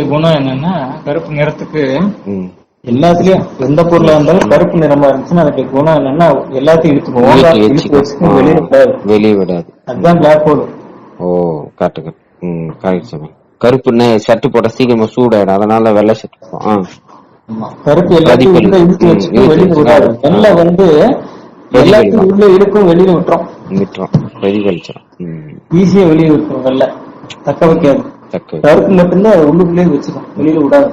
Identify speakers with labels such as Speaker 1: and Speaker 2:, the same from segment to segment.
Speaker 1: குணம் என்னன்னா கருப்பு நிறத்துக்கு எல்லாத்துலயும் எந்த பொருளா இருந்தாலும் கருப்பு நிறமா இருந்துச்சுன்னா அதுக்கு குணம் என்னன்னா எல்லாத்தையும் இழுத்துக்கும்
Speaker 2: வச்சுக்கும்.
Speaker 1: வச்சுக்கும்
Speaker 2: ஆ,
Speaker 1: விடாது.
Speaker 2: வெளியே விடாது.
Speaker 1: அதுதான் பிளாக் ஹோல்
Speaker 2: ஓ கரெக்ட் கரெக்ட் கரெக்ட் சாமி கருப்புன்னு ஷர்ட் போட்டா சீக்கிரமா சூடாயிடும். அதனால வெள்ளை ஆ.
Speaker 1: கருப்பு எல்லாத்தையும் இழுத்து
Speaker 2: ம்,
Speaker 1: வச்சுட்டு
Speaker 2: இழுத்து
Speaker 1: வெளியில
Speaker 2: வச்சு.
Speaker 1: விடாது. வெள்ளை வந்து எல்லாத்தையும் உள்ள இழுக்கும் வெளியில விட்டுரும்.
Speaker 2: விட்டுரும். பிரதிபலிச்சிடும் ம்.
Speaker 1: ஈஸியா வெளியே விட்டுரும் வெள்ளை. தக்க வைக்காது. கருப்பு மட்டும்தான் அது உள்ளுக்குள்ளே வச்சுக்கும் வெளியில விடாது.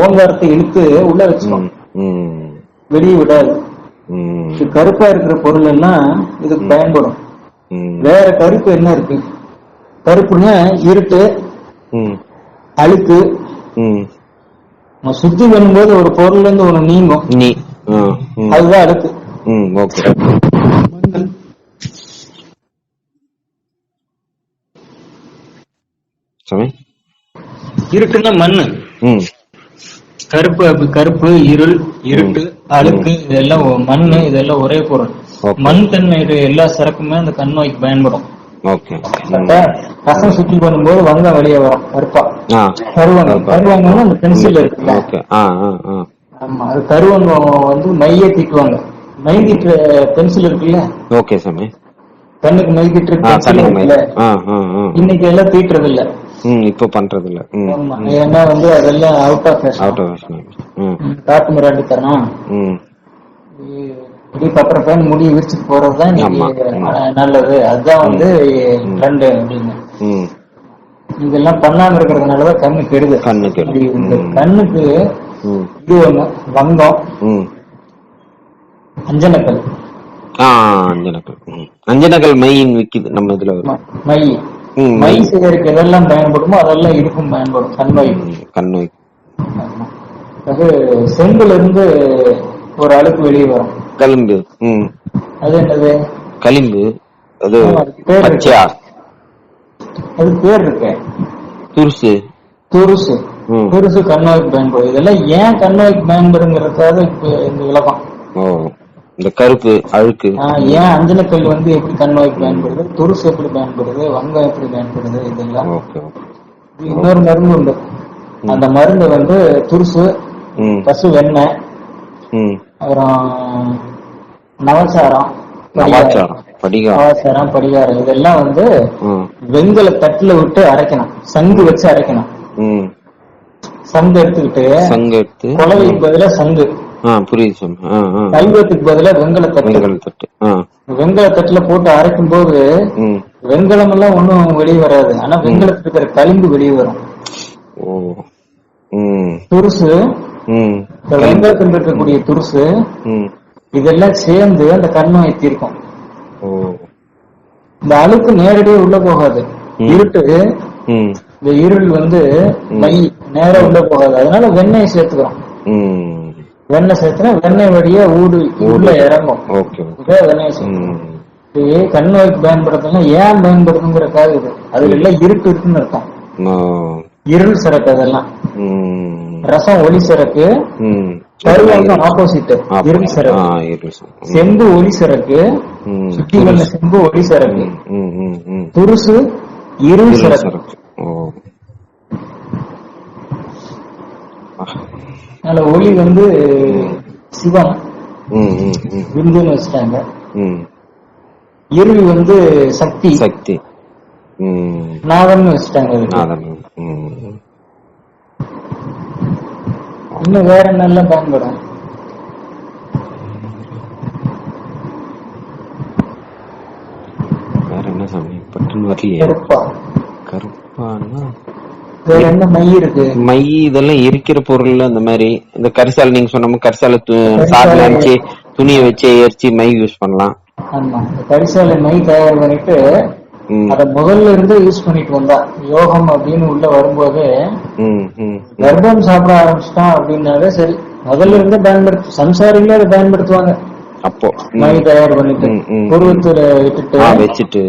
Speaker 1: ஓங்காரத்தை இழுத்து உள்ள வச்சுக்கும்
Speaker 2: ம் ம்.
Speaker 1: வெளியே விடாது. கருப்பா இருக்கிற பொருள் எல்லாம் இதுக்கு பயன்படும். வேற கருப்பு என்ன இருக்கு? கருப்புன்னா இருட்டு அழுக்கு. சுத்தி பண்ணும்போது ஒரு பொருள்ல இருந்து ஒண்ணு நீங்கும். அதுதான் அழுக்கு
Speaker 2: ம் ஓகே சாமி
Speaker 1: இருட்டுன்னா மண்ணு. கருப்பு கருப்பு இருள் இருட்டு அழுக்கு இதெல்லாம் மண்ணு இதெல்லாம் ஒரே பொருள். மண் தன்மை இது எல்லா சரக்குமே அந்த கண் நோய்க்கு பயன்படும்? ரசம் சுத்தி பண்ணும்போது வங்கம் வெளியே வரும் கருப்பா. கருவங்கம் கருவங்கம் அந்த பென்சில்
Speaker 2: ஆ
Speaker 1: ஆமா. அது கருவங்கம் வந்து மைய தீட்டுவாங்க. மை தீட்டுற பென்சில் இருக்குல்ல?
Speaker 2: ஓகே சாமி.
Speaker 1: கண்ணுக்கு மை
Speaker 2: ஆ
Speaker 1: இன்னைக்கு எல்லாம் தீட்டுறது இல்ல
Speaker 2: ம் இப்போ பண்றது இல்ல
Speaker 1: ஏன்னா வந்து அதெல்லாம் out of
Speaker 2: out of fashion ம்.
Speaker 1: காட்டு மிராண்டி தரம்
Speaker 2: ம்.
Speaker 1: இப்படி பத்திர பேன் முடி விரிச்சுட்டு. இன்னைக்கு அஹ், நல்லது. அதுதான் வந்து ட்ரெண்ட் அப்படின்னு.
Speaker 2: ம்.
Speaker 1: இதெல்லாம் பண்ணாம இருக்கிறதுனாலதான் கண்ணு கெடுது.
Speaker 2: கண்ணு கெடுது.
Speaker 1: இந்த. கண்ணுக்கு இது ஒண்ணு வங்கம்.
Speaker 2: ம்.
Speaker 1: அஞ்சனக்கல்.
Speaker 2: ஆ அஞ்சனக்கல். அஞ்சனக்கல் மையின் விக்குது நம்ம இதுல
Speaker 1: ம- மை.
Speaker 2: ம்
Speaker 1: மை
Speaker 2: மை
Speaker 1: செய்யறதுக்கு எதெல்லாம் பயன்படுமோ அதெல்லாம் இதுக்கும் பயன்படும். கண்மை
Speaker 2: ம், கண் நோய்
Speaker 1: ஆமா. அது செம்புல இருந்து ஒரு அழுக்கு வெளியே வரும்.
Speaker 2: களிம்பு ம்.
Speaker 1: அது என்னது?
Speaker 2: களிம்பு அது. பச்சையா?
Speaker 1: அது பேர் இருக்கு.
Speaker 2: துருசு.
Speaker 1: துருசு. துருசு கண்ணோய்க்கு பயன்படும். இதெல்லாம் ஏன் கண்ணோய்க்கு பயன்படுங்கிறதுக்காக இப்ப இந்த விளக்கம்.
Speaker 2: ஓ. இந்த கருப்பு அழுக்கு.
Speaker 1: ஏன் அஞ்சனக்கல் வந்து எப்படி கண்ணோய்க்கு பயன்படுது? துருசு எப்படி பயன்படுது? வங்கம் எப்படி பயன்படுது? இதெல்லாம் இன்னொரு மருந்து உண்டு. அந்த மருந்து வந்து துருசு பசு வெண்ணெய் அப்புறம் நவசாரம்.
Speaker 2: நவாச்சாரம்
Speaker 1: படிகாரம். இதெல்லாம் வந்து
Speaker 2: ம்.
Speaker 1: வெங்கல தட்டுல விட்டு அரைக்கணும். சங்கு வச்சு அரைக்கணும். சங்கு எடுத்துக்கிட்டு
Speaker 2: சங்கு எடுத்து
Speaker 1: குலவைக்கு பதிலா சங்கு.
Speaker 2: புரியுது சாமி.
Speaker 1: கல்வத்துக்கு பதிலா வெங்கல தட்டு.
Speaker 2: வெங்கல் தட்டு
Speaker 1: வெங்கல தட்டுல போட்டு அரைக்கும் போது வெங்கலம் எல்லாம் ஒண்ணும் வெளியே வராது. ஆனா வெங்கலத்துல இருக்கிற களிம்பு வெளியே வரும். துருசு வெங்கலத்தில் இருக்கக்கூடிய துருசு இதெல்லாம் சேர்ந்து அந்த கண்ணை தீர்க்கும்
Speaker 2: ஓ.
Speaker 1: இந்த அழுக்கு நேரடியா உள்ள போகாது. இருட்டு இந்த இருள் வந்து மை. நேரா உள்ள போகாது. அதனால வெண்ணெய் சேர்த்துக்கிறோம். வெண்ணெய் சேர்த்துனா வெண்ணெய் வழியா ஊடு உள்ள இறங்கும். வெண்ணெய் கண் நோய்க்கு பயன்படுத்தலாம் ஏன் பயன்படுத்துங்கிறக்காக இது. அதுல எல்லாம் இருட்டு இருக்குன்னு
Speaker 2: நோ
Speaker 1: இருள் சரக்கு அதெல்லாம். ரசம் ஒளி சரக்கு
Speaker 2: ம்.
Speaker 1: கருவாங்க ஆப்போசிட் இருள்
Speaker 2: சாமி.
Speaker 1: செம்பு ஒளி சரக்கு
Speaker 2: ம்.
Speaker 1: சுத்தி வந்த செம்பு ஒளி
Speaker 2: ம்
Speaker 1: துருசு இருள்
Speaker 2: இருள்
Speaker 1: அதுல ஒளி வந்து சிவம். விந்துன்னு வச்சுட்டாங்க. இருள் வந்து சக்தி.
Speaker 2: சக்தி.
Speaker 1: நாதம்னு வச்சுட்டாங்க இன்னும் வேற என்னெல்லாம் பயன்படும்?
Speaker 2: வேற என்ன சாமி பட்டுன்னு வரலையே.
Speaker 1: கருப்பா.
Speaker 2: கருப்பானா
Speaker 1: வேற என்ன மை இருக்கு?
Speaker 2: மை இதெல்லாம் எரிக்கிற பொருள் அந்த மாதிரி இந்த கரிசால் நீங்க சொன்ன கரிசால சாப்பிட அடிச்சு துணியை வச்சு எரிச்சு மை யூஸ் பண்ணலாம்.
Speaker 1: ஆமா. கரிசாலை மை தயார் பண்ணிட்டு அத முதல்ல இருந்து யூஸ் பண்ணிட்டு வந்தா யோகம் அப்படின்னு உள்ள வரும்போது கர்ப்பம் சாப்பிட ஆரம்பிச்சிட்டோம் அப்படின்னாலே சரி. முதல்ல இருந்து பயன்படுத்து சம்சாரிகளே அதை பயன்படுத்துவாங்க.
Speaker 2: அப்போ
Speaker 1: மை. தயார் பண்ணிட்டு. புருவத்துல விட்டுட்டு
Speaker 2: வச்சுட்டு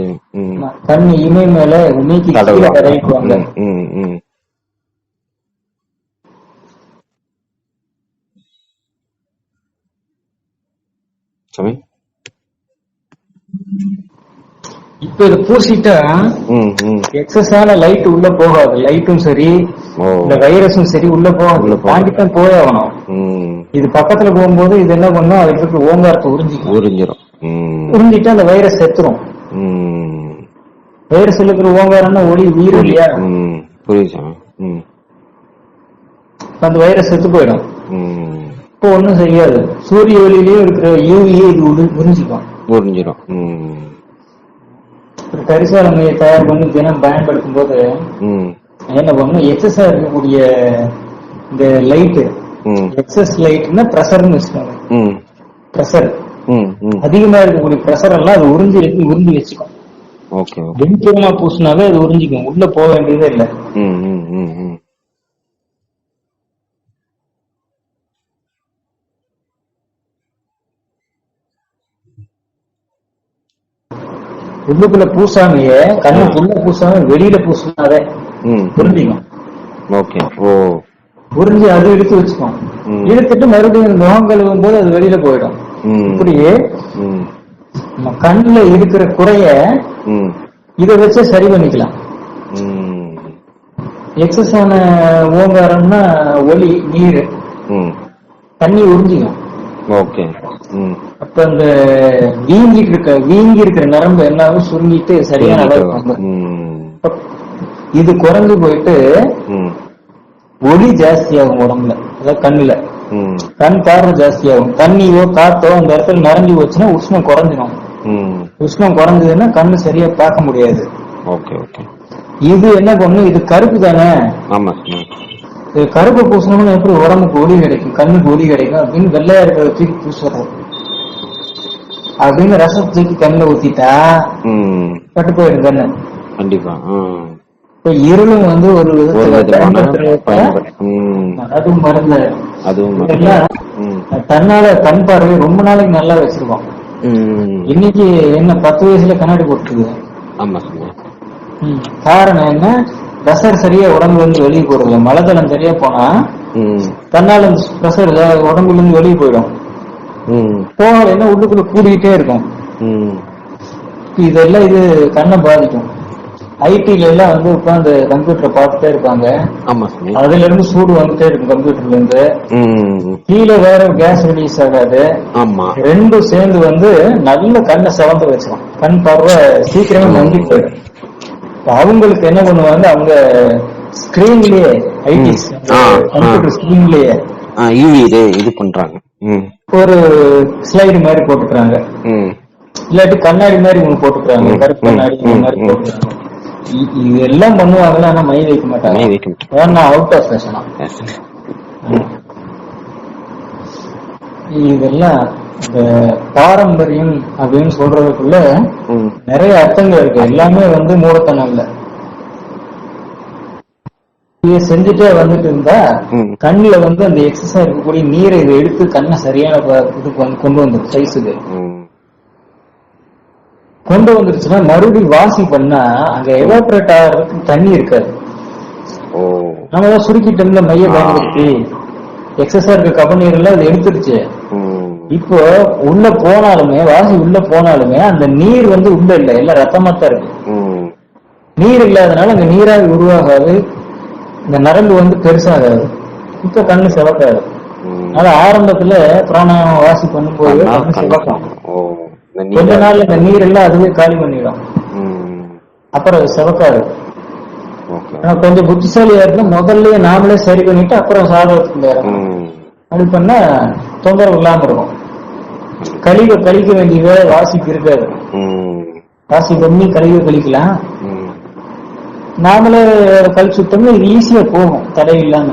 Speaker 1: கண் இமை மேல
Speaker 2: தடவுவாங்க
Speaker 1: தடவிக்குவாங்க
Speaker 2: ம், ம் ம் சாமி?
Speaker 1: இப்ப இது பூசிட்டா எக்ஸஸான லைட் உள்ள போகாது. லைட்டும் சரி இந்த வைரஸும் சரி உள்ள
Speaker 2: போகாது.
Speaker 1: தாண்டி தான் போய் ஆகணும். இது பக்கத்துல போகும்போது இது என்ன பண்ணும்? அதுக்கு இருக்க ஓங்காரத்தை உறிஞ்சிக்கும்.
Speaker 2: உறிஞ்சிரும்.
Speaker 1: உறிஞ்சிட்டு அந்த வைரஸ் செத்துரும். வைரஸ் இருக்கிற ஓங்காரம்னா ஒளி உயிர் இல்லையா
Speaker 2: புரியுது.
Speaker 1: அந்த வைரஸ் செத்து போயிடும். இப்போ ஒண்ணும் செய்யாது சூரிய ஒளியிலேயே இருக்கிற யூவியே இது உறி- உறிஞ்சிக்கும்.
Speaker 2: உறிஞ்சிரும். ம்.
Speaker 1: ஒரு கரிசால மையை தயார் பண்ணி தினம் பயன்படுத்தும் போது
Speaker 2: ம்.
Speaker 1: என்ன பண்ணும்? எக்ஸஸா இருக்கக்கூடிய இந்த லைட்
Speaker 2: ம்.
Speaker 1: எக்ஸஸ் லைட்னா ப்ரெஷர்னு வச்சுக்கோங்க.
Speaker 2: ம்.
Speaker 1: ப்ரெஷர் அதிகமா இருக்கக்கூடிய ப்ரெஷர் எல்லாம் அது உறிஞ்சி உறிஞ்சி வச்சுக்கும். வெண்புறமா பூசினாவே அது உறிஞ்சிக்கும். உள்ள போக வேண்டியதே இல்லை
Speaker 2: ம் ம் ம் ம்
Speaker 1: உள்ளுக்குள்ள பூசாமையே கண்ணுக்குள்ள பூசாம வெளியில பூசினாவே
Speaker 2: ம்.
Speaker 1: உறிஞ்சிக்கும்
Speaker 2: ஓகே. ஓ.
Speaker 1: உறிஞ்சி அது எடுத்து வச்சுக்கும். எடுத்துட்டு மறுபடியும் முகம் கழுவும் போது அது வெளியில போயிடும்.
Speaker 2: ம்.
Speaker 1: இப்படியே கண்ணுல இருக்கிற குறைய
Speaker 2: ம்.
Speaker 1: இதை வச்சு சரி பண்ணிக்கலாம். எக்ஸஸ் ஆன ஓங்காரம்னா ஒளி நீர்.
Speaker 2: ம்.
Speaker 1: தண்ணி உறிஞ்சிக்கும்.
Speaker 2: ஓகே.
Speaker 1: அப்ப அந்த வீங்கிட்டு இருக்க வீங்கி இருக்கிற நரம்பு எல்லாம் சுருங்கிட்டு சரியான அளவு வந்துரும்.
Speaker 2: ம்.
Speaker 1: அப்ப இது குறைஞ்சு போயிட்டு ஒளி ஜாஸ்தியாகும் உடம்புல. அதாவது கண்ணுல. கண் பார்வை ஜாஸ்தியாகும். தண்ணியோ காத்தோ அந்த இடத்துல நிறைஞ்சு போச்சுன்னா உஷ்ணம் குறைஞ்சிடும் உஷ்ணம் குறைஞ்சதுன்னா கண்ணு சரியா பார்க்க முடியாது.
Speaker 2: Okay okay.
Speaker 1: இது என்ன பண்ணும் இது கருப்பு தானே?
Speaker 2: ஆமா.
Speaker 1: கருப்பு பூசணும்னு எப்படி உடம்புக்கு ஒளி கிடைக்கும் கண்ணுக்கு ஒளி கிடைக்கும் அப்படின்னு வெள்ளையா இருக்கிறத தூக்கி பூசுறது அப்படின்னு ரசத்தை தூக்கி கண்ணுல ஊத்திட்டா
Speaker 2: ம்.
Speaker 1: பட்டு போயிடும் கண்ணு
Speaker 2: கண்டிப்பா
Speaker 1: இப்ப இருளும் வந்து ஒரு அதுவும் மருந்து
Speaker 2: அதுவும்
Speaker 1: தன்னால கண் பார்வை ரொம்ப நாளைக்கு நல்லா வச்சிருக்கோம். இன்னைக்கு என்ன பத்து வயசுல கண்ணாடி போட்டுருக்குது.
Speaker 2: ஆமா
Speaker 1: காரணம் என்ன? பிரஷர் சரியா உடம்புல இருந்து வெளியே போறது மலதளம் சரியா போனா தன்னால பிரஷர் உடம்புல இருந்து வெளியே போயிடும். போகலைன்னா உள்ளுக்குள்ள கூடிக்கிட்டே இருக்கும். இதெல்லாம் இது கண்ணை பாதிக்கும். ஐடில எல்லாம் வந்து உட்காந்து கம்ப்யூட்டரை பார்த்துட்டே இருப்பாங்க. அதுல இருந்து சூடு வந்துட்டே இருக்கும் கம்ப்யூட்டர்ல இருந்து கீழே வேற கேஸ் ரிலீஸ் ஆகாது.
Speaker 2: ஆமா.
Speaker 1: ரெண்டும் சேர்ந்து வந்து நல்ல கண்ணை செவந்து வச்சிடும் கண் பார்வை சீக்கிரமே மங்கி போயிடும் அவங்களுக்கு என்ன பண்ணுவாங்க? அவங்க ஸ்கிரீன்லயே ஐடி. கம்ப்யூட்டர் ஸ்கிரீன்லயே
Speaker 2: யூவி இது இது பண்றாங்க. ம்.
Speaker 1: ஒரு ஸ்லைடு மாதிரி போட்டுக்கிறாங்க. இல்லாட்டி கண்ணாடி மாதிரி ஒண்ணு போட்டுக்கிறாங்க. கருப்பு கண்ணாடி மாதிரி. போட்டுக்கிறாங்க. இ- இது எல்லாம் பண்ணுவாங்களா? ஆனா மை வைக்க மாட்டாங்க. ஏன்னா அவுட் ஆஃப் ஃபேஷனா. இதெல்லாம் இந்த பாரம்பரியம் அப்படின்னு சொல்றதுக்குள்ள நிறைய அர்த்தங்கள் இருக்கு. எல்லாமே வந்து மூடத்தனம் இல்ல செஞ்சுட்டே வந்துட்டு இருந்தா. கண்ணுல வந்து அந்த எக்ஸசைஸ் இருக்கக்கூடிய நீரை இதை எடுத்து கண்ணை சரியான இதுக்கு வந்து கொண்டு வந்துடும் சைஸுக்கு. கொண்டு வந்துருச்சுன்னா மறுபடியும் வாசி பண்ணா அங்க எவாபரேட் ஆகிறதுக்கு தண்ணி இருக்காது. நம்ம தான் சுருக்கிட்டோம்ல மைய பயன்படுத்தி. எக்ஸசைஸ் இருக்க கபநீர் எல்லாம் அது எடுத்துருச்சு. இப்போ உள்ள போனாலுமே வாசி உள்ள போனாலுமே அந்த நீர் வந்து உள்ள இல்ல. எல்லாம் ரத்தமா தான் இருக்கு நீர் இல்லாதனால அங்க நீராவி உருவாகாது. இந்த நரம்பு வந்து பெருசாகாது. இப்ப கண்ணு சிவக்காது. அதனால ஆரம்பத்துல பிராணாயாமம் வாசி பண்ணும்போது. சிவக்கும். கொஞ்ச நாள்ல இந்த நீர் எல்லாம் அதுவே காலி பண்ணிடும். அப்புறம் அது சிவக்காது. கொஞ்சம் புத்திசாலியா இருந்தா முதல்லயே நாமளே சரி பண்ணிட்டு அப்புறம் சாதகத்துக்கு அப்படி பண்ணா தொந்தரவு இல்லாம இருக்கும். கழிவை கழிக்க வேண்டிய வேலை வாசிக்கு இருக்காது. வாசி பண்ணி கழிவை கழிக்கலாம். நாமளே கழிச்சு விட்டோம்னா இது ஈஸியா போகும் தடை இல்லாம.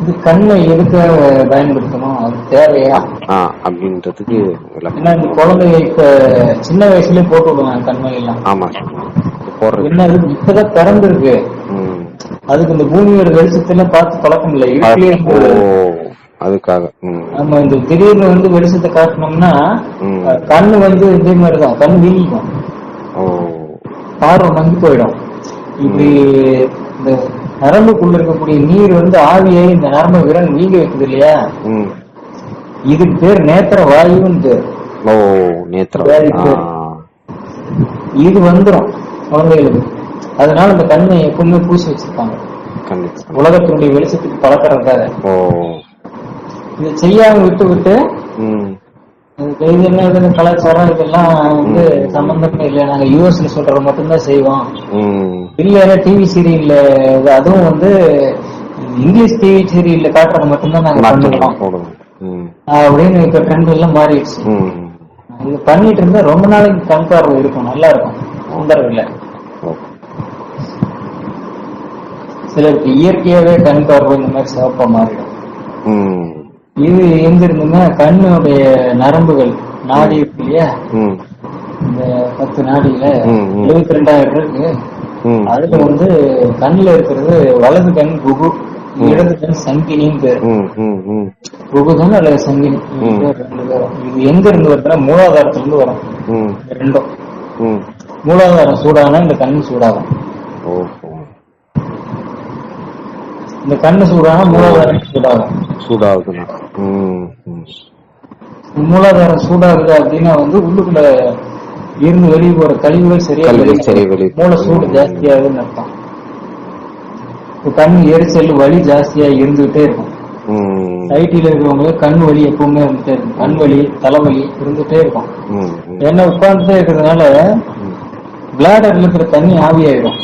Speaker 1: இது கண்ணை எதுக்காக பயன்படுத்தணும்? அது தேவையா?
Speaker 2: அப்படின்றதுக்கு.
Speaker 1: ஏன்னா இந்த குழந்தைங்க இப்ப சின்ன வயசுலயே போட்டு விடுவாங்க கண்மை எல்லாம்
Speaker 2: ஆமா. போடுறது.
Speaker 1: என்ன இப்பதான் பிறந்திருக்கு. அதுக்கு இந்த பூமியோட வெளிச்சத்தெல்லாம் பார்த்து பழக்கம் இல்லை. இருட்டிலே
Speaker 2: அதுக்காக.
Speaker 1: நம்ம இந்த திடீர்னு வந்து வெளிச்சத்தை காட்டினோம்னா. அஹ், கண்ணு வந்து இதே மாதிரிதான். கண்ணு வீங்கிக்கும்.
Speaker 2: ஓ.
Speaker 1: பார்வை மங்கி போயிடும். இப்படி இந்த நரம்புக்குள்ள இருக்கக்கூடிய நீர் வந்து ஆவியாகி இந்த நரம்பு விரல் வீங்க வைக்குது இல்லையா? இதுக்கு பேர் நேத்திர வாயுன்னு பேர்.
Speaker 2: ஆ.
Speaker 1: இது வந்துரும் குழந்தைகளுக்கு. அதனால இந்த கண்ணை எப்பவுமே பூசி வச்சிருப்பாங்க. உலகத்தினுடைய வெளிச்சத்துக்கு பழக்கிறதுக்காக
Speaker 2: ஓ.
Speaker 1: இதை செய்யாம விட்டு விட்டு என்ன கலாச்சாரம் இதெல்லாம் வந்து சம்பந்தமே இல்லை. நாங்க யூஎஸ்ல சொல்றது மட்டும்தான் செய்வோம். இல்ல டிவி சீரியல்ல அதுவும் வந்து இங்கிலீஷ் டிவி சீரியல்ல காட்டுறது மட்டும்தான் நாங்க பண்ணுவோம். அப்படின்னு இப்ப ட்ரெண்ட் எல்லாம் மாறிடுச்சு. இது பண்ணிட்டு இருந்தா ரொம்ப நாளைக்கு கண் பார்வை இருக்கும். நல்லா இருக்கும். தொந்தரவு
Speaker 2: ஓகே
Speaker 1: சிலருக்கு இயற்கையாவே கண் பார்வை இந்த மாதிரி சிவப்பா மாறிடும். இது எங்க இருந்துன்னா கண்ணுடைய நரம்புகள் நாடி இருக்கு இல்லையா? இந்த பத்து நாடியில. எழுபத்தி ரெண்டாயிரம் இருக்கு. அதுல வந்து கண்ணுல இருக்கிறது வலது கண் குகு இடது கண் சங்கினின்னு பேரு. குகுதான் அல்லது சங்கினி? இது எங்க இருந்து வருதுன்னா மூலாதாரத்துல இருந்து வரும். ரெண்டும். மூலாதாரம் சூடானா இந்த கண்ணு சூடாகும். இந்த கண்ணு சூடானா மூலாதாரம் சூடாகும்.
Speaker 2: சூடாகுதுண்ணா. ம்
Speaker 1: மூலாதாரம் சூடாகுது அப்படின்னா வந்து உள்ளுக்குள்ள இருந்து வெளியே போற கழிவுகள் சரியா வெளியே மூளை சூடு. ஜாஸ்தியாகுதுன்னு அர்த்தம். கண் எரிச்சல் வலி ஜாஸ்தியா இருந்துகிட்டே இருக்கும். ஐடில இருக்கிறவங்களுக்கு கண் வலி எப்பவுமே இருந்துட்டே இருக்கும். கண் வலி தலைவலி இருந்துட்டே இருக்கும். என்ன உட்கார்ந்துட்டே இருக்கிறதுனால பிளாடர்ல இருக்கிற தண்ணி ஆவியாயிடும்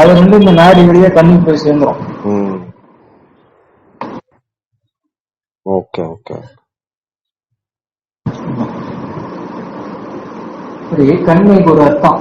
Speaker 1: அது வந்து இந்த நாடி வழியா கண்ணுக்கு போய் சேர்ந்துரும்.
Speaker 2: Okay okay.
Speaker 1: கண்மைக்கு ஒரு அர்த்தம்.